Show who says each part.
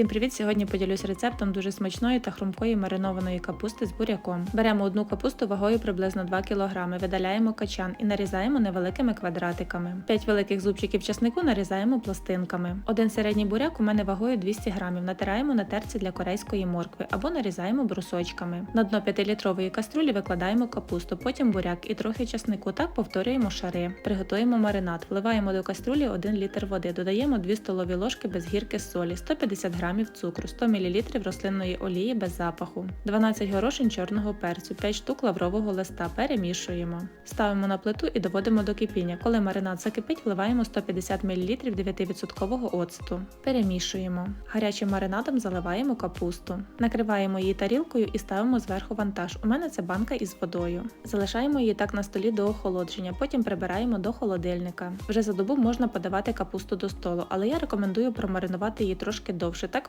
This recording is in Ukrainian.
Speaker 1: Всім привіт! Сьогодні поділюсь рецептом дуже смачної та хрумкої маринованої капусти з буряком. Беремо одну капусту вагою приблизно 2 кг, видаляємо качан і нарізаємо невеликими квадратиками. 5 великих зубчиків часнику нарізаємо пластинками. Один середній буряк у мене вагою 200 г. Натираємо на терці для корейської моркви або нарізаємо брусочками. На дно 5-літрової каструлі викладаємо капусту, потім буряк і трохи часнику. Так повторюємо шари. Приготуємо маринад. Вливаємо до каструлі 1 літр води, додаємо 2 столові ложки без гірки солі, 150 г цукру, 100 мл рослинної олії без запаху, 12 горошин чорного перцю, 5 штук лаврового листа. Перемішуємо. Ставимо на плиту і доводимо до кипіння. Коли маринад закипить, вливаємо 150 мл 9% оцту. Перемішуємо. Гарячим маринадом заливаємо капусту. Накриваємо її тарілкою і ставимо зверху вантаж. У мене це банка із водою. Залишаємо її так на столі до охолодження, потім прибираємо до холодильника. Вже за добу можна подавати капусту до столу, але я рекомендую промаринувати її трошки довше,